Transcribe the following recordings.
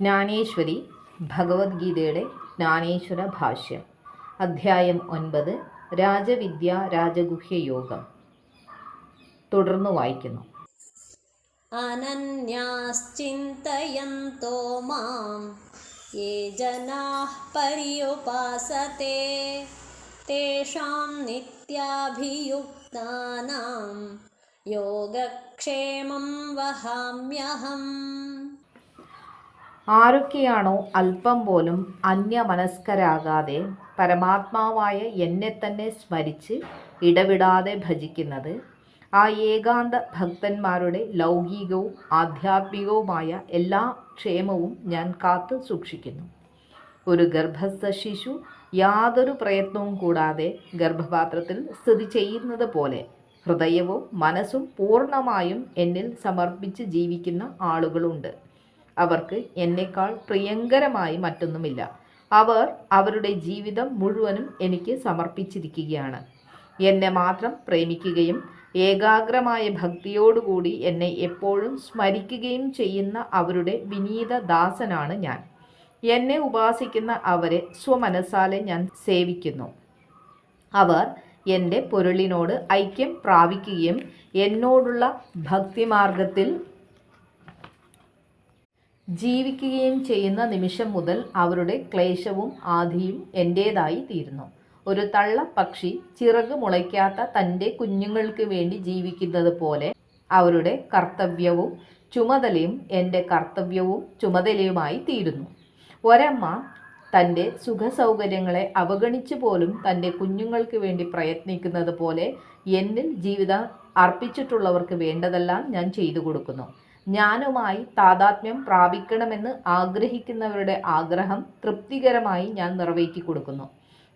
ജ്ഞാനേശ്വരി ഭഗവത്ഗീതയുടെ ജ്ഞാനേശ്വര ഭാഷ്യം. അധ്യായം ഒൻപത് രാജവിദ്യ രാജഗുഹ്യയോഗം തുടർന്ന് വായിക്കുന്നു. അനന്യാശ്ചിന്തയന്തോ മാം യേ ജനാഃ പര്യുപാസത്തെ. തേഷാം നിത്യാഭിയുക്താനാം യോഗക്ഷേമം വഹാമ്യഹം. ആരൊക്കെയാണോ അല്പം പോലും അന്യമനസ്കരാകാതെ പരമാത്മാവായ എന്നെ തന്നെ സ്മരിച്ച് ഇടവിടാതെ ഭജിക്കുന്നത് ആ ഏകാന്ത ഭക്തന്മാരുടെ ലൗകികവും ആധ്യാത്മികവുമായ എല്ലാ ക്ഷേമവും ഞാൻ കാത്തു സൂക്ഷിക്കുന്നു. ഒരു ഗർഭസ്ഥ ശിശു യാതൊരു പ്രയത്നവും കൂടാതെ ഗർഭപാത്രത്തിൽ സ്ഥിതി ചെയ്യുന്നത് പോലെ ഹൃദയവും മനസ്സും പൂർണമായും എന്നിൽ സമർപ്പിച്ച് ജീവിക്കുന്ന ആളുകളുണ്ട്. അവർക്ക് എന്നേക്കാൾ പ്രിയങ്കരമായി മറ്റൊന്നുമില്ല. അവർ അവരുടെ ജീവിതം മുഴുവനും എനിക്ക് സമർപ്പിച്ചിരിക്കുകയാണ്. എന്നെ മാത്രം പ്രേമിക്കുകയും ഏകാഗ്രമായ ഭക്തിയോടുകൂടി എന്നെ എപ്പോഴും സ്മരിക്കുകയും ചെയ്യുന്ന അവരുടെ വിനീത ദാസനാണ് ഞാൻ. എന്നെ ഉപാസിക്കുന്ന അവരെ സ്വമനസാലെ ഞാൻ സേവിക്കുന്നു. അവർ എന്റെ പൊരുളിനോട് ഐക്യം പ്രാപിക്കുകയും എന്നോടുള്ള ഭക്തിമാർഗത്തിൽ ജീവിക്കുകയും ചെയ്യുന്ന നിമിഷം മുതൽ അവരുടെ ക്ലേശവും ആധിയും എന്റേതായി തീരുന്നു. ഒരു തള്ള പക്ഷി ചിറക് മുളയ്ക്കാത്ത തന്റെ കുഞ്ഞുങ്ങൾക്ക് വേണ്ടി ജീവിക്കുന്നത് പോലെ അവരുടെ കർത്തവ്യവും ചുമതലയും എന്റെ കർത്തവ്യവും ചുമതലയുമായി തീരുന്നു. ഒരമ്മ തന്റെ സുഖസൗകര്യങ്ങളെ അവഗണിച്ചു പോലും തന്റെ കുഞ്ഞുങ്ങൾക്ക് വേണ്ടി പ്രയത്നിക്കുന്നത് പോലെ എന്നിൽ ജീവിതം അർപ്പിച്ചിട്ടുള്ളവർക്ക് വേണ്ടതെല്ലാം ഞാൻ ചെയ്തു കൊടുക്കുന്നു. ഞാനുമായി താതാത്മ്യം പ്രാപിക്കണമെന്ന് ആഗ്രഹിക്കുന്നവരുടെ ആഗ്രഹം തൃപ്തികരമായി ഞാൻ നിറവേറ്റി കൊടുക്കുന്നു.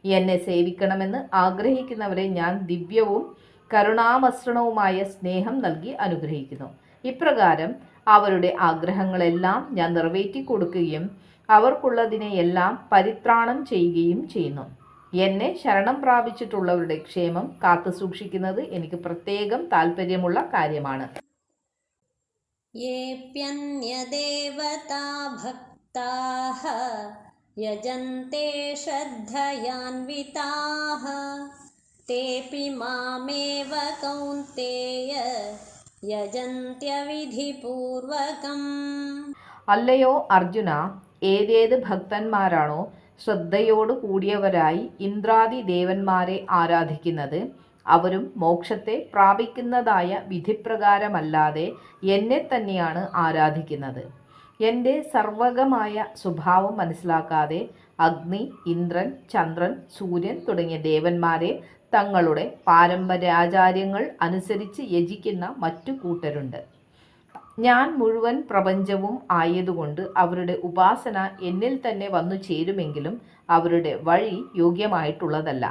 എന്നെ സേവിക്കണമെന്ന് ആഗ്രഹിക്കുന്നവരെ ഞാൻ ദിവ്യവും കരുണാമസൃണവുമായ സ്നേഹം നൽകി അനുഗ്രഹിക്കുന്നു. ഇപ്രകാരം അവരുടെ ആഗ്രഹങ്ങളെല്ലാം ഞാൻ നിറവേറ്റി കൊടുക്കുകയും അവർക്കുള്ളതിനെയെല്ലാം പരിത്രാണം ചെയ്യുകയും ചെയ്യുന്നു. എന്നെ ശരണം പ്രാപിച്ചിട്ടുള്ളവരുടെ ക്ഷേമം കാത്തു സൂക്ഷിക്കുന്നത് എനിക്ക് പ്രത്യേകം താല്പര്യമുള്ള കാര്യമാണ്. येऽप्यन्यदेवता भक्ताः यजन्ते श्रद्धयान्विताः तेऽपि मामेव कौन्तेय यजन्त्यविधिपूर्वकम् അല്ലയോ അർജുന ഏതേത് ഭക്തന്മാരാണോ ശ്രദ്ധയോട് കൂടിയവരായി ഇന്ദ്രാദി ദേവന്മാരെ ആരാധിക്കുന്നത് അവരും മോക്ഷത്തെ പ്രാപിക്കുന്നതായ വിധിപ്രകാരമല്ലാതെ എന്നെ തന്നെയാണ് ആരാധിക്കുന്നത്. എന്റെ സർവകമായ സ്വഭാവം മനസ്സിലാക്കാതെ അഗ്നി ഇന്ദ്രൻ ചന്ദ്രൻ സൂര്യൻ തുടങ്ങിയ ദേവന്മാരെ തങ്ങളുടെ പാരമ്പര്യാചാര്യങ്ങൾ അനുസരിച്ച് യജിക്കുന്ന മറ്റു കൂട്ടരുണ്ട്. ഞാൻ മുഴുവൻ പ്രപഞ്ചവും ആയതുകൊണ്ട് അവരുടെ ഉപാസന എന്നിൽ തന്നെ വന്നു ചേരുമെങ്കിലും അവരുടെ വഴി യോഗ്യമായിട്ടുള്ളതല്ല.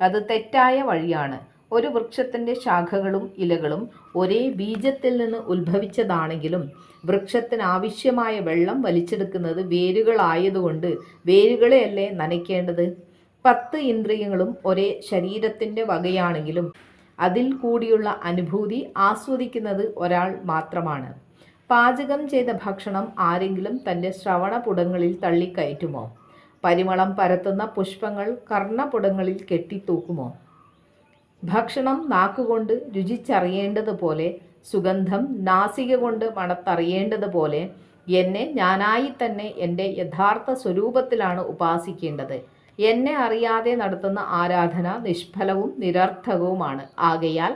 അത് തെറ്റായ വഴിയാണ്. ഒരു വൃക്ഷത്തിന്റെ ശാഖകളും ഇലകളും ഒരേ ബീജത്തിൽ നിന്ന് ഉത്ഭവിച്ചതാണെങ്കിലും വൃക്ഷത്തിന് ആവശ്യമായ വെള്ളം വലിച്ചെടുക്കുന്നത് വേരുകളായതുകൊണ്ട് വേരുകളെയല്ലേ നനയ്ക്കേണ്ടത്? പത്ത് ഇന്ദ്രിയങ്ങളും ഒരേ ശരീരത്തിന്റെ വകയാണെങ്കിലും അതിൽ കൂടിയുള്ള അനുഭൂതി ആസ്വദിക്കുന്നത് ഒരാൾ മാത്രമാണ്. പാചകം ചെയ്ത ഭക്ഷണം ആരെങ്കിലും തന്റെ ശ്രവണപുടങ്ങളിൽ തള്ളിക്കയറ്റുമോ? പരിമളം പരത്തുന്ന പുഷ്പങ്ങൾ കർണപുടങ്ങളിൽ കെട്ടിത്തൂക്കുമോ? ഭക്ഷണം നാക്കുകൊണ്ട് രുചിച്ചറിയേണ്ടതുപോലെ സുഗന്ധം നാസിക കൊണ്ട് മണത്തറിയേണ്ടതുപോലെ എന്നെ ഞാനായി തന്നെ എന്റെ യഥാർത്ഥ സ്വരൂപത്തിലാണ് ഉപാസിക്കേണ്ടത്. എന്നെ അറിയാതെ നടത്തുന്ന ആരാധന നിഷ്ഫലവും നിരർത്ഥകവുമാണ്. ആകയാൽ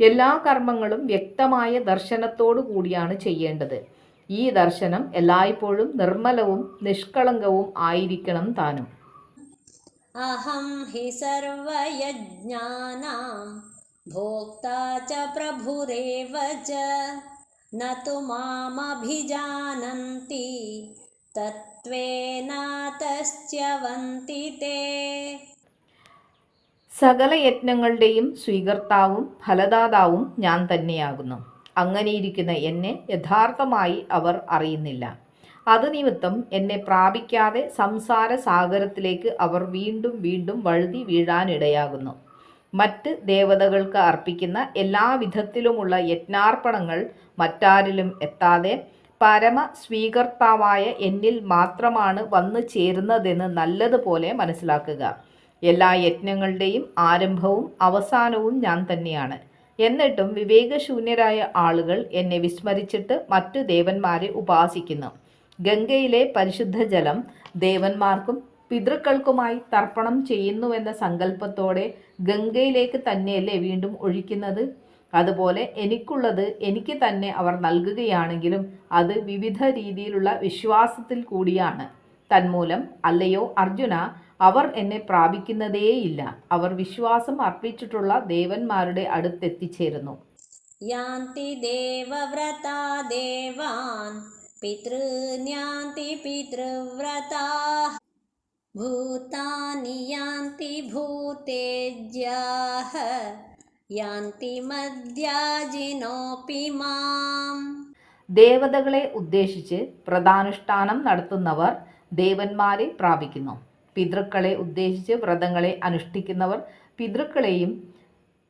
എല്ലാ കർമ്മങ്ങളും വ്യക്തമായ ദർശനത്തോടു കൂടിയാണ് ചെയ്യേണ്ടത്. ഈ ദർശനം എല്ലായ്പ്പോഴും നിർമ്മലവും നിഷ്കളങ്കവും ആയിരിക്കണം താനും. अहं हि सर्वयज्ञानां भोक्ता च प्रभुरेव च न तु मामभिजानन्ति तत्त्वेनातश्च्यवन्ति ते സകല യജ്ഞങ്ങളുടെയും സ്വീകർത്താവും ഫലദാതാവും ഞാൻ തന്നെയാകുന്നു അങ്ങനെയിരിക്കുന്ന എന്നെ യഥാർത്ഥമായി അവർ അറിയുന്നില്ല അത് നിമിത്തം എന്നെ പ്രാപിക്കാതെ സംസാര സാഗരത്തിലേക്ക് അവർ വീണ്ടും വീണ്ടും വഴുതി വീഴാനിടയാകുന്നു. മറ്റ് ദേവതകൾക്ക് അർപ്പിക്കുന്ന എല്ലാ വിധത്തിലുമുള്ള യജ്ഞാർപ്പണങ്ങൾ മറ്റാരിലും എത്താതെ പരമ സ്വീകർത്താവായ എന്നിൽ മാത്രമാണ് വന്നു ചേരുന്നതെന്ന് നല്ലതുപോലെ മനസ്സിലാക്കുക. എല്ലാ യജ്ഞങ്ങളുടെയും ആരംഭവും അവസാനവും ഞാൻ തന്നെയാണ്. എന്നിട്ടും വിവേകശൂന്യരായ ആളുകൾ എന്നെ വിസ്മരിച്ചിട്ട് മറ്റു ദേവന്മാരെ ഉപാസിക്കുന്നു. ഗംഗയിലെ പരിശുദ്ധ ജലം ദേവന്മാർക്കും പിതൃക്കൾക്കുമായി തർപ്പണം ചെയ്യുന്നുവെന്ന സങ്കല്പത്തോടെ ഗംഗയിലേക്ക് തന്നെയല്ലേ വീണ്ടും ഒഴിക്കുന്നത്? അതുപോലെ എനിക്കുള്ളത് എനിക്ക് തന്നെ അവർ നൽകുകയാണെങ്കിലും അത് വിവിധ രീതിയിലുള്ള വിശ്വാസത്തിൽ കൂടിയാണ്. തന്മൂലം അല്ലയോ അർജുന അവർ എന്നെ പ്രാപിക്കുന്നതേയില്ല. അവർ വിശ്വാസം അർപ്പിച്ചിട്ടുള്ള ദേവന്മാരുടെ അടുത്തെത്തിച്ചേരുന്നു. യാന്തി ദേവവ്രതാ ദേവാൻ पितॄन्यान्ति पितृव्रताः भूतानि यान्ति भूतेज्याः यान्ति मद्याजिनोऽपि माम् ദേവതകളെ ഉദ്ദേശിച്ച് പ്രധാനുഷ്ഠാനം നടത്തുന്നവർ ദേവന്മാരെ പ്രാപിക്കുന്നു പിതൃക്കളെ ഉദ്ദേശിച്ച് വ്രതങ്ങളെ അനുഷ്ഠിക്കുന്നവർ പിതൃക്കളെയും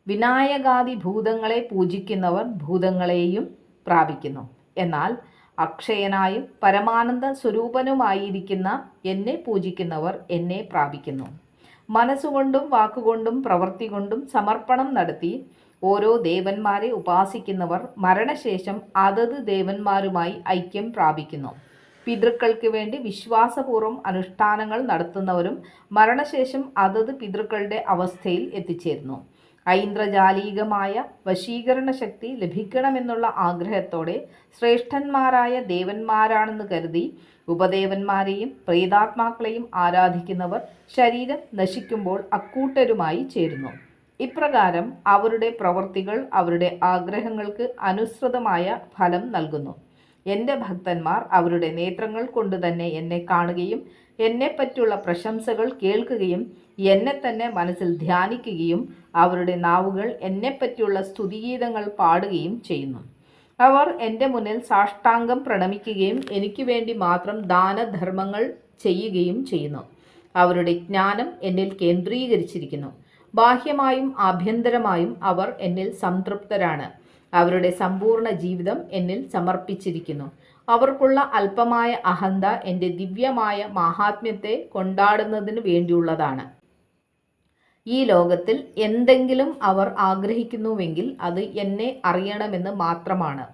വിനായകാദി ഭൂതങ്ങളെ പൂജിക്കുന്നവർ ഭൂതങ്ങളെയും പ്രാപിക്കുന്നു എന്നാൽ അക്ഷയനായും പരമാനന്ദ സ്വരൂപനുമായിരിക്കുന്ന എന്നെ പൂജിക്കുന്നവർ എന്നെ പ്രാപിക്കുന്നു. മനസ്സുകൊണ്ടും വാക്കുകൊണ്ടും പ്രവൃത്തി കൊണ്ടും സമർപ്പണം നടത്തി ഓരോ ദേവന്മാരെ ഉപാസിക്കുന്നവർ മരണശേഷം അതത് ദേവന്മാരുമായി ഐക്യം പ്രാപിക്കുന്നു. പിതൃക്കൾക്ക് വേണ്ടി വിശ്വാസപൂർവം അനുഷ്ഠാനങ്ങൾ നടത്തുന്നവരും മരണശേഷം അതത് പിതൃക്കളുടെ അവസ്ഥയിൽ എത്തിച്ചേരുന്നു. ഐന്ദ്രജാലീകമായ വശീകരണ ശക്തി ലഭിക്കണമെന്നുള്ള ആഗ്രഹത്തോടെ ശ്രേഷ്ഠന്മാരായ ദേവന്മാരാണെന്ന് കരുതി ഉപദേവന്മാരെയും പ്രേതാത്മാക്കളെയും ആരാധിക്കുന്നവർ ശരീരം നശിക്കുമ്പോൾ അക്കൂട്ടരുമായി ചേരുന്നു. ഇപ്രകാരം അവരുടെ പ്രവൃത്തികൾ അവരുടെ ആഗ്രഹങ്ങൾക്ക് അനുസൃതമായ ഫലം നൽകുന്നു. എന്റെ ഭക്തന്മാർ അവരുടെ നേത്രങ്ങൾ കൊണ്ട് തന്നെ എന്നെ കാണുകയും എന്നെപ്പറ്റിയുള്ള പ്രശംസകൾ കേൾക്കുകയും എന്നെ തന്നെ മനസ്സിൽ ധ്യാനിക്കുകയും അവരുടെ നാവുകൾ എന്നെപ്പറ്റിയുള്ള സ്തുതിഗീതങ്ങൾ പാടുകയും ചെയ്യുന്നു. അവർ എന്റെ മുന്നിൽ സാഷ്ടാംഗം പ്രണമിക്കുകയും എനിക്ക് വേണ്ടി മാത്രം ദാനധർമ്മങ്ങൾ ചെയ്യുകയും ചെയ്യുന്നു. അവരുടെ ജ്ഞാനം എന്നിൽ കേന്ദ്രീകരിച്ചിരിക്കുന്നു. ബാഹ്യമായും ആഭ്യന്തരമായും അവർ എന്നിൽ സംതൃപ്തരാണ്. അവരുടെ സമ്പൂർണ ജീവിതം എന്നിൽ സമർപ്പിച്ചിരിക്കുന്നു. അവർക്കുള്ള അല്പമായ അഹന്ത എന്റെ ദിവ്യമായ മാഹാത്മ്യത്തെ കൊണ്ടാടുന്നതിന് വേണ്ടിയുള്ളതാണ്. ഈ ലോകത്തിൽ എന്തെങ്കിലും അവർ ആഗ്രഹിക്കുന്നുവെങ്കിൽ അത് എന്നെ അറിയണമെന്ന് മാത്രമാണ്.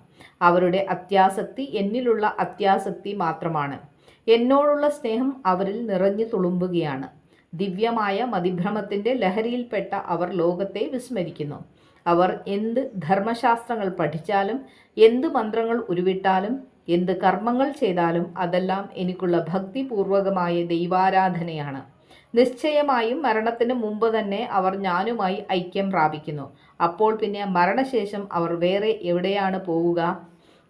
അവരുടെ അത്യാസക്തി എന്നിലുള്ള അത്യാസക്തി മാത്രമാണ്. എന്നോടുള്ള സ്നേഹം അവരിൽ നിറഞ്ഞു തുളുമ്പുകയാണ്. ദിവ്യമായ മതിഭ്രമത്തിന്റെ ലഹരിയിൽപ്പെട്ട അവർ ലോകത്തെ വിസ്മരിക്കുന്നു. അവർ എന്ത് ധർമ്മശാസ്ത്രങ്ങൾ പഠിച്ചാലും എന്ത് മന്ത്രങ്ങൾ ഉരുവിട്ടാലും എന്ത് കർമ്മങ്ങൾ ചെയ്താലും അതെല്ലാം എനിക്കുള്ള ഭക്തിപൂർവകമായ ദൈവാരാധനയാണ്. നിശ്ചയമായും മരണത്തിന് മുമ്പ് തന്നെ അവർ ഞാനുമായി ഐക്യം പ്രാപിക്കുന്നു. അപ്പോൾ പിന്നെ മരണശേഷം അവർ വേറെ എവിടെയാണ് പോവുക?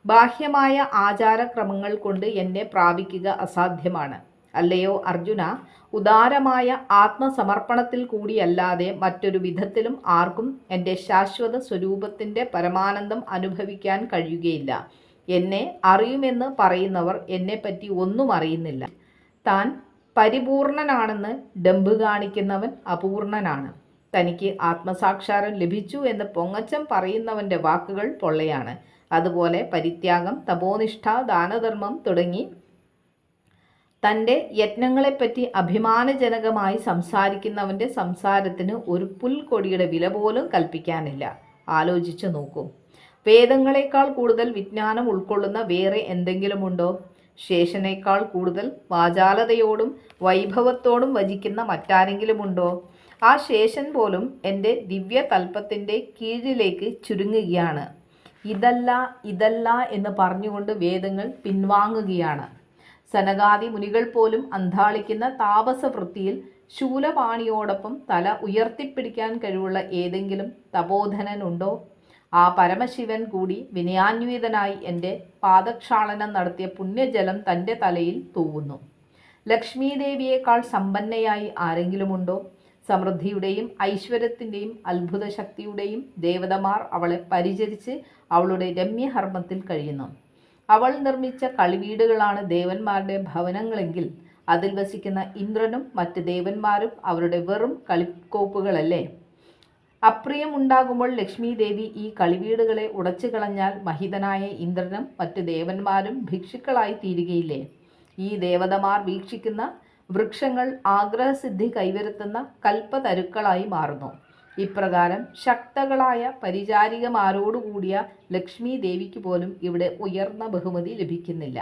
ബാഹ്യമായ ആചാരക്രമങ്ങൾ കൊണ്ട് എന്നെ പ്രാപിക്കുക അസാധ്യമാണ്. അല്ലയോ അർജുന? ഉദാരമായ ആത്മസമർപ്പണത്തിൽ കൂടിയല്ലാതെ മറ്റൊരു വിധത്തിലും ആർക്കും എന്റെ ശാശ്വത സ്വരൂപത്തിന്റെ പരമാനന്ദം അനുഭവിക്കാൻ കഴിയുകയില്ല. എന്നെ അറിയുമെന്ന് പറയുന്നവർ എന്നെപ്പറ്റി ഒന്നും അറിയുന്നില്ല. താൻ പരിപൂർണനാണെന്ന് ഡമ്പ് കാണിക്കുന്നവൻ അപൂർണനാണ്. തനിക്ക് ആത്മസാക്ഷാരം ലഭിച്ചു എന്ന് പൊങ്ങച്ചം പറയുന്നവന്റെ വാക്കുകൾ പൊള്ളയാണ്. അതുപോലെ പരിത്യാഗം തപോനിഷ്ഠ ദാനധർമ്മം തുടങ്ങി തന്റെ യത്നങ്ങളെപ്പറ്റി അഭിമാനജനകമായി സംസാരിക്കുന്നവന്റെ സംസാരത്തിന് ഒരു പുൽക്കൊടിയുടെ വില പോലും കൽപ്പിക്കാനില്ല. ആലോചിച്ചു നോക്കൂ. വേദങ്ങളെക്കാൾ കൂടുതൽ വിജ്ഞാനം ഉൾക്കൊള്ളുന്ന വേറെ എന്തെങ്കിലുമുണ്ടോ? ശേഷനേക്കാൾ കൂടുതൽ വാചാലതയോടും വൈഭവത്തോടും വജിക്കുന്ന മറ്റാരെങ്കിലുമുണ്ടോ? ആ ശേഷൻ പോലും എന്റെ ദിവ്യ തൽപ്പത്തിന്റെ കീഴിലേക്ക് ചുരുങ്ങുകയാണ്. ഇതല്ല ഇതല്ല എന്ന് പറഞ്ഞുകൊണ്ട് വേദങ്ങൾ പിൻവാങ്ങുകയാണ്. സനകാദി മുനികൾ പോലും അന്താളിക്കുന്ന താപസവൃത്തിയിൽ ശൂലപാണിയോടൊപ്പം തല ഉയർത്തിപ്പിടിക്കാൻ കഴിവുള്ള ഏതെങ്കിലും തപോധനനുണ്ടോ? ആ പരമശിവൻ കൂടി വിനയാന്വിതനായി എന്റെ പാദക്ഷാളനം നടത്തിയ പുണ്യജലം തന്റെ തലയിൽ തൂവുന്നു. ലക്ഷ്മീദേവിയേക്കാൾ സമ്പന്നയായി ആരെങ്കിലുമുണ്ടോ? സമൃദ്ധിയുടെയും ഐശ്വര്യത്തിന്റെയും അത്ഭുത ശക്തിയുടെയും ദേവതമാർ അവളെ പരിചരിച്ച് അവളുടെ രമ്യഹർമ്മത്തിൽ കഴിയുന്നു. അവൾ നിർമ്മിച്ച കളിവീടുകളാണ് ദേവന്മാരുടെ ഭവനങ്ങളെങ്കിൽ അതിൽ വസിക്കുന്ന ഇന്ദ്രനും മറ്റ് ദേവന്മാരും അവരുടെ വെറും കളിക്കോപ്പുകളല്ലേ? അപ്രിയമുണ്ടാകുമ്പോൾ ലക്ഷ്മി ദേവി ഈ കളിവീടുകളെ ഉടച്ചു കളഞ്ഞാൽ മഹിതനായ ഇന്ദ്രനും മറ്റ് ദേവന്മാരും ഭിക്ഷുക്കളായി തീരുകയില്ലേ? ഈ ദേവതമാർ വീക്ഷിക്കുന്ന വൃക്ഷങ്ങൾ ആഗ്രഹസിദ്ധി കൈവരുത്തുന്ന കൽപ്പതരുക്കളായി മാറുന്നു. ഇപ്രകാരം ശക്തകളായ പരിചാരികമാരോടുകൂടിയ ലക്ഷ്മി ദേവിക്ക് പോലും ഇവിടെ ഉയർന്ന ബഹുമതി ലഭിക്കുന്നില്ല.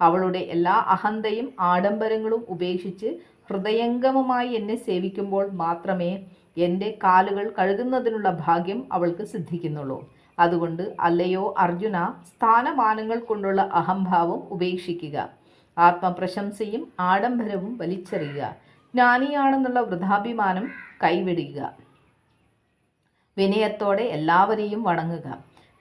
അവളുടെ എല്ലാ അഹന്തയും ആഡംബരങ്ങളും ഉപേക്ഷിച്ച് ഹൃദയംഗമമായി എന്നെ സേവിക്കുമ്പോൾ മാത്രമേ എന്റെ കാലുകൾ കഴുകുന്നതിനുള്ള ഭാഗ്യം അവൾക്ക് സിദ്ധിക്കുന്നുള്ളൂ. അതുകൊണ്ട് അല്ലയോ അർജുന സ്ഥാനമാനങ്ങൾ കൊണ്ടുള്ള അഹംഭാവം ഉപേക്ഷിക്കുക. ആത്മപ്രശംസയും ആഡംബരവും വലിച്ചെറിയുക. ജ്ഞാനിയാണെന്നുള്ള വൃഥാഭിമാനം കൈവിടുക. വിനയത്തോടെ എല്ലാവരെയും വണങ്ങുക.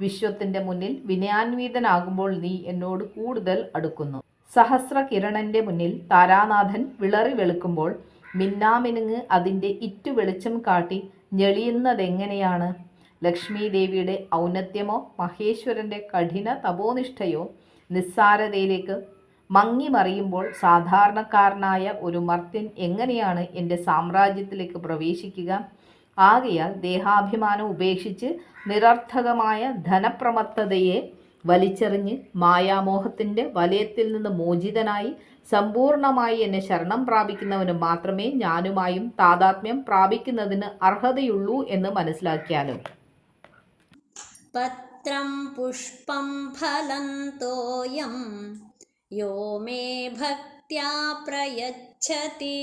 വിശ്വത്തിന്റെ മുന്നിൽ വിനയാന്വീതനാകുമ്പോൾ നീ എന്നോട് കൂടുതൽ അടുക്കുന്നു. സഹസ്ര കിരണന്റെ മുന്നിൽ താരാനാഥൻ വിളറി വെളുക്കുമ്പോൾ മിന്നാമിനുങ്ങ് അതിന്റെ ഇറ്റു വെളിച്ചം കാട്ടി ഞെളിയുന്നതെങ്ങനെയാണ്? ലക്ഷ്മി ദേവിയുടെ ഔന്നത്യമോ മഹേശ്വരന്റെ കഠിന തപോനിഷ്ഠയോ നിസ്സാരതയിലേക്ക് മങ്ങി മറിയുമ്പോൾ സാധാരണക്കാരനായ ഒരു മർത്യൻ എങ്ങനെയാണ് എന്റെ സാമ്രാജ്യത്തിലേക്ക് പ്രവേശിക്കുക? ആകയാൽ ദേഹാഭിമാനം ഉപേക്ഷിച്ച് നിരർത്ഥകമായ ധനപ്രമത്തതയെ വലിച്ചെറിഞ്ഞ് മായാമോഹത്തിന്റെ വലയത്തിൽ നിന്ന് മോചിതനായി സമ്പൂർണമായി എന്നെ ശരണം പ്രാപിക്കുന്നവന് മാത്രമേ ഞാനുമായും താതാത്മ്യം പ്രാപിക്കുന്നതിന് അർഹതയുള്ളൂ എന്ന് മനസ്സിലാക്കിയാലും. പത്രം പുഷ്പം ഫലം തോയം യോ മേ ഭക്ത്യാ പ്രയച്ഛതി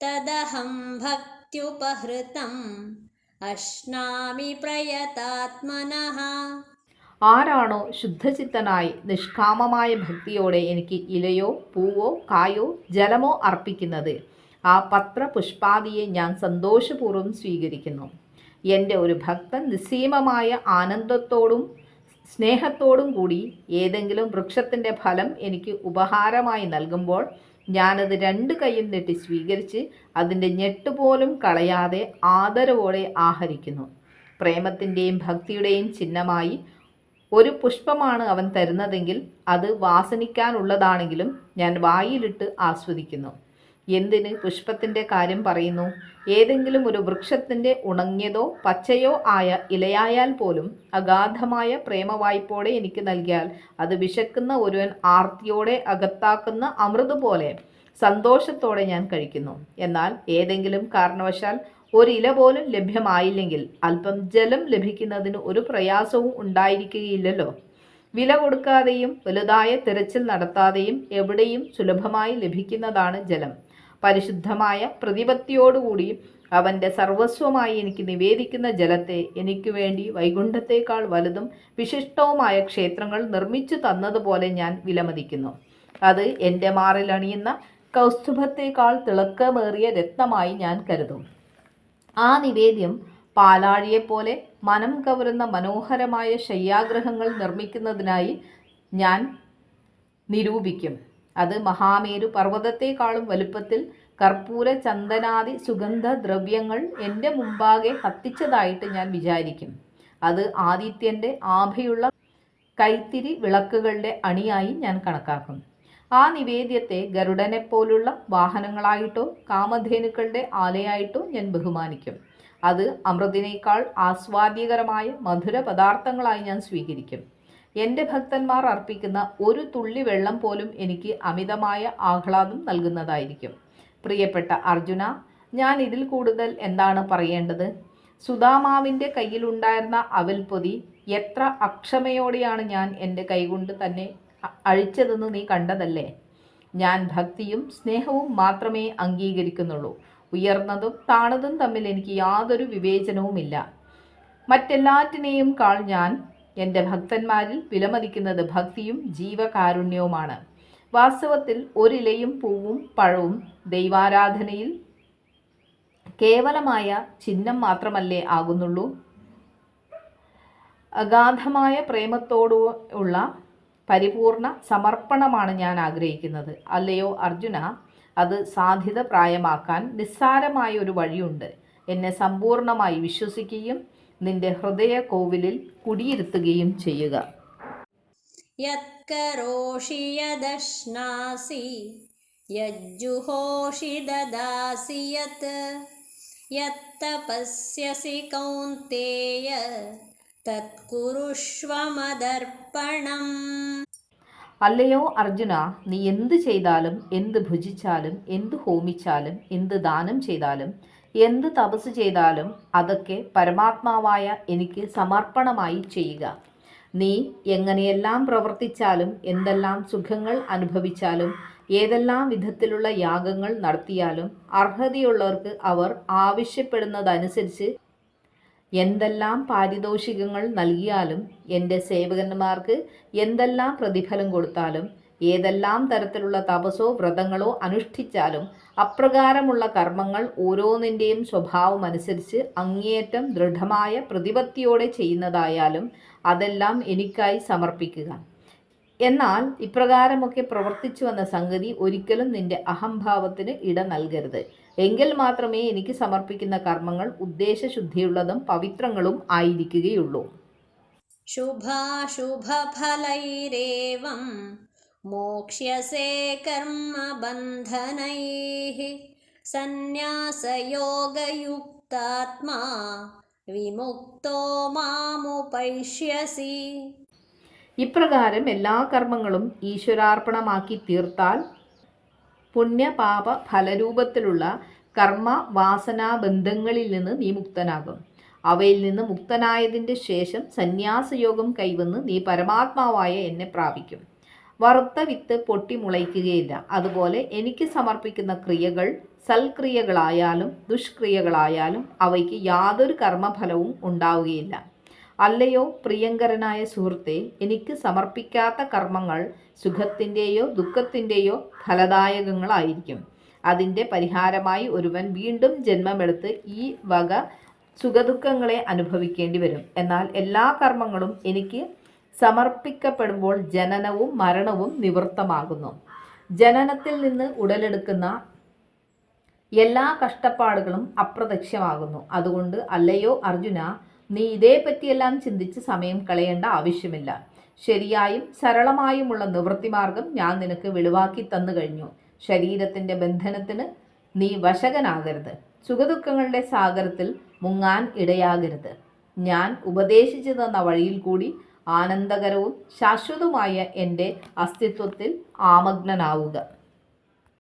തദഹം ഭക്ത്യുപഹൃതം അശ്നാമി പ്രയതാത്മനഃ. ആരാണോ ശുദ്ധചിത്തനായി നിഷ്കാമമായ ഭക്തിയോടെ എനിക്ക് ഇലയോ പൂവോ കായോ ജലമോ അർപ്പിക്കുന്നത് ആ പത്രപുഷ്പാദിയെ ഞാൻ സന്തോഷപൂർവം സ്വീകരിക്കുന്നു. എന്റെ ഒരു ഭക്തൻ നിസ്സീമമായ ആനന്ദത്തോടും സ്നേഹത്തോടും കൂടി ഏതെങ്കിലും വൃക്ഷത്തിന്റെ ഫലം എനിക്ക് ഉപഹാരമായി നൽകുമ്പോൾ ഞാനത് രണ്ട് കൈയും നീട്ടി സ്വീകരിച്ച് അതിന്റെ ഞെട്ടുപോലും കളയാതെ ആദരവോടെ ആഹരിക്കുന്നു. പ്രേമത്തിന്റെയും ഭക്തിയുടെയും ചിഹ്നമായി ഒരു പുഷ്പമാണ് അവൻ തരുന്നതെങ്കിൽ അത് വാസനിക്കാനുള്ളതാണെങ്കിലും ഞാൻ വായിലിട്ട് ആസ്വദിക്കുന്നു. എന്തിന് പുഷ്പത്തിന്റെ കാര്യം പറയുന്നു? ഏതെങ്കിലും ഒരു വൃക്ഷത്തിന്റെ ഉണങ്ങിയതോ പച്ചയോ ആയ ഇലയായാൽ പോലും അഗാധമായ പ്രേമവായ്പോടെ എനിക്ക് നൽകിയാൽ അത് വിശക്കുന്ന ഒരുവൻ ആർത്തിയോടെ അകത്താക്കുന്ന അമൃത് പോലെ സന്തോഷത്തോടെ ഞാൻ കഴിക്കുന്നു. എന്നാൽ ഏതെങ്കിലും കാരണവശാൽ ഒരു ഇല പോലും ലഭ്യമായില്ലെങ്കിൽ അല്പം ജലം ലഭിക്കുന്നതിന് ഒരു പ്രയാസവും ഉണ്ടായിരിക്കുകയില്ലല്ലോ. വില കൊടുക്കാതെയും വലുതായ തിരച്ചിൽ നടത്താതെയും എവിടെയും സുലഭമായി ലഭിക്കുന്നതാണ് ജലം. പരിശുദ്ധമായ പ്രതിപത്തിയോടുകൂടി അവന്റെ സർവസ്വമായി എനിക്ക് നിവേദിക്കുന്ന ജലത്തെ എനിക്ക് വേണ്ടി വൈകുണ്ഠത്തേക്കാൾ വലുതും വിശിഷ്ടവുമായ ക്ഷേത്രങ്ങൾ നിർമ്മിച്ചു തന്നതുപോലെ ഞാൻ വിലമതിക്കുന്നു. അത് എന്റെ മാറിലണിയുന്ന കൗസ്തുഭത്തേക്കാൾ തിളക്കമേറിയ രത്നമായി ഞാൻ കരുതും. ആ നിവേദ്യം പാലാഴിയെപ്പോലെ മനം കവരുന്ന മനോഹരമായ ശയ്യാഗ്രഹങ്ങൾ നിർമ്മിക്കുന്നതിനായി ഞാൻ നിരൂപിക്കും. അത് മഹാമേരു പർവതത്തെക്കാളും വലുപ്പത്തിൽ കർപ്പൂര ചന്ദനാദി സുഗന്ധ ദ്രവ്യങ്ങൾ എന്റെ മുമ്പാകെ കത്തിച്ചതായിട്ട് ഞാൻ വിചാരിക്കും. അത് ആദിത്യന്റെ ആഭയുള്ള കൈത്തിരി വിളക്കുകളുടെ അണിയായി ഞാൻ കണക്കാക്കും. ആ നിവേദ്യത്തെ ഗരുഡനെപ്പോലുള്ള വാഹനങ്ങളായിട്ടോ കാമധേനുക്കളുടെ ആലയായിട്ടോ ഞാൻ ബഹുമാനിക്കും. അത് അമൃതിനേക്കാൾ ആസ്വാദ്യകരമായ മധുര പദാർത്ഥങ്ങളായി ഞാൻ സ്വീകരിക്കും. എന്റെ ഭക്തന്മാർ അർപ്പിക്കുന്ന ഒരു തുള്ളി വെള്ളം പോലും എനിക്ക് അമിതമായ ആഹ്ലാദം നൽകുന്നതായിരിക്കും. പ്രിയപ്പെട്ട അർജുന ഞാൻ ഇതിൽ കൂടുതൽ എന്താണ് പറയേണ്ടത്? സുദാമാവിന്റെ കയ്യിലുണ്ടായിരുന്ന അവൽപ്പൊതി എത്ര അക്ഷമയോടെയാണ് ഞാൻ എന്റെ കൈകൊണ്ട് തന്നെ അഴിച്ചതെന്ന് നീ കണ്ടതല്ലേ? ഞാൻ ഭക്തിയും സ്നേഹവും മാത്രമേ അംഗീകരിക്കുന്നുള്ളൂ. ഉയർന്നതും താണതും തമ്മിൽ എനിക്ക് യാതൊരു വിവേചനവുമില്ല. മറ്റെല്ലാറ്റിനെയും കാൾ ഞാൻ എന്റെ ഭക്തന്മാരിൽ വിലമതിക്കുന്നത് ഭക്തിയും ജീവകാരുണ്യവുമാണ്. വാസ്തവത്തിൽ ഒരിലയും പൂവും പഴവും ദൈവാരാധനയിൽ കേവലമായ ചിഹ്നം മാത്രമല്ലേ ആകുന്നുള്ളൂ? അഗാധമായ പ്രേമത്തോടു ഉള്ള പരിപൂർണ സമർപ്പണമാണ് ഞാൻ ആഗ്രഹിക്കുന്നത്. അല്ലയോ അർജുന അത് സാധ്യത പ്രായമാക്കാൻ നിസ്സാരമായ ഒരു വഴിയുണ്ട്. എന്നെ സമ്പൂർണമായി വിശ്വസിക്കുകയും നിന്റെ ഹൃദയ കോവിലിൽ കുടിയിരുത്തുകയും ചെയ്യുക. യജ്ജുഹോഷിദാസി യത്തപസ്യസി കൗന്തേയ തത്കുരുഷ്വമദർപ്പണം അല്ലയോ അർജുന നീ എന്ത് ചെയ്താലും എന്ത് ഭുജിച്ചാലും എന്ത് ഹോമിച്ചാലും എന്ത് ദാനം ചെയ്താലും എന്ത് തപസ് ചെയ്താലും അതൊക്കെ പരമാത്മാവായ എനിക്ക് സമർപ്പണമായി ചെയ്യുക. നീ എങ്ങനെയെല്ലാം പ്രവർത്തിച്ചാലും എന്തെല്ലാം സുഖങ്ങൾ അനുഭവിച്ചാലും ഏതെല്ലാം വിധത്തിലുള്ള യാഗങ്ങൾ നടത്തിയാലും അർഹതയുള്ളവർക്ക് അവർ ആവശ്യപ്പെടുന്നതനുസരിച്ച് എന്തെല്ലാം പാരിതോഷികങ്ങൾ നൽകിയാലും എന്റെ സേവകന്മാർക്ക് എന്തെല്ലാം പ്രതിഫലം കൊടുത്താലും ഏതെല്ലാം തരത്തിലുള്ള തപസോ വ്രതങ്ങളോ അനുഷ്ഠിച്ചാലും അപ്രകാരമുള്ള കർമ്മങ്ങൾ ഓരോന്നിന്റെയും സ്വഭാവം അനുസരിച്ച് അങ്ങേയറ്റം ദൃഢമായ പ്രതിപത്തിയോടെ ചെയ്യുന്നതായാലും അതെല്ലാം എനിക്കായി സമർപ്പിക്കുക. എന്നാൽ ഇപ്രകാരമൊക്കെ പ്രവർത്തിച്ചു വന്ന സംഗതി ഒരിക്കലും നിന്റെ അഹംഭാവത്തിന് ഇട നൽകരുത്. എങ്കിൽ മാത്രമേ എനിക്ക് സമർപ്പിക്കുന്ന കർമ്മങ്ങൾ ഉദ്ദേശശുദ്ധിയുള്ളതും പവിത്രങ്ങളും ആയിരിക്കുകയുള്ളൂ. ശുഭാശുഭഫലൈരേവം മോക്ഷ്യസേ കർമ്മബന്ധനൈ സന്യാസയോഗയുക്താത്മാ വിമുക്തോ മാമുപൈഷ്യസി. ഇപ്രകാരം എല്ലാ കർമ്മങ്ങളും ഈശ്വരാർപ്പണമാക്കി തീർത്താൽ പുണ്യപാപ ഫലരൂപത്തിലുള്ള കർമ്മ വാസനാബന്ധങ്ങളിൽ നിന്ന് നീ മുക്തനാകും. അവയിൽ നിന്ന് മുക്തനായതിന്റെ ശേഷം സന്യാസയോഗം കൈവന്ന് നീ പരമാത്മാവായ എന്നെ പ്രാപിക്കും. വറുത്ത വിത്ത് പൊട്ടി മുളയ്ക്കുകയില്ല അതുപോലെ എനിക്ക് സമർപ്പിക്കുന്ന ക്രിയകൾ സൽക്രിയകളായാലും ദുഷ്ക്രിയകളായാലും അവയ്ക്ക് യാതൊരു കർമ്മഫലവും ഉണ്ടാവുകയില്ല. അല്ലയോ പ്രിയങ്കരനായ സുഹൃത്തെ എനിക്ക് സമർപ്പിക്കാത്ത കർമ്മങ്ങൾ സുഖത്തിന്റെയോ ദുഃഖത്തിന്റെയോ ഫലദായകങ്ങളായിരിക്കും. അതിന്റെ പരിഹാരമായി ഒരുവൻ വീണ്ടും ജന്മമെടുത്ത് ഈ വക സുഖദുഃഖങ്ങളെ അനുഭവിക്കേണ്ടി വരും. എന്നാൽ എല്ലാ കർമ്മങ്ങളും എനിക്ക് സമർപ്പിക്കപ്പെടുമ്പോൾ ജനനവും മരണവും നിവൃത്തമാകുന്നു. ജനനത്തിൽ നിന്ന് ഉടലെടുക്കുന്ന എല്ലാ കഷ്ടപ്പാടുകളും അപ്രത്യക്ഷമാകുന്നു. അതുകൊണ്ട് അല്ലയോ അർജുന നീ ഇതേപ്പറ്റിയെല്ലാം ചിന്തിച്ച് സമയം കളയേണ്ട ആവശ്യമില്ല. ശരിയായും സരളമായുമുള്ള നിവൃത്തിമാർഗം ഞാൻ നിനക്ക് വെളിവാക്കി തന്നു കഴിഞ്ഞു. ശരീരത്തിന്റെ ബന്ധനത്തിന് നീ വശകനാകരുത്. സുഖദുഃഖങ്ങളുടെ സാഗരത്തിൽ മുങ്ങാൻ ഇടയാകരുത്. ഞാൻ ഉപദേശിച്ചു തന്ന വഴിയിൽ കൂടി ആനന്ദകരവും ശാശ്വതവുമായ എന്റെ അസ്തിത്വത്തിൽ ആമഗ്നനാവുക.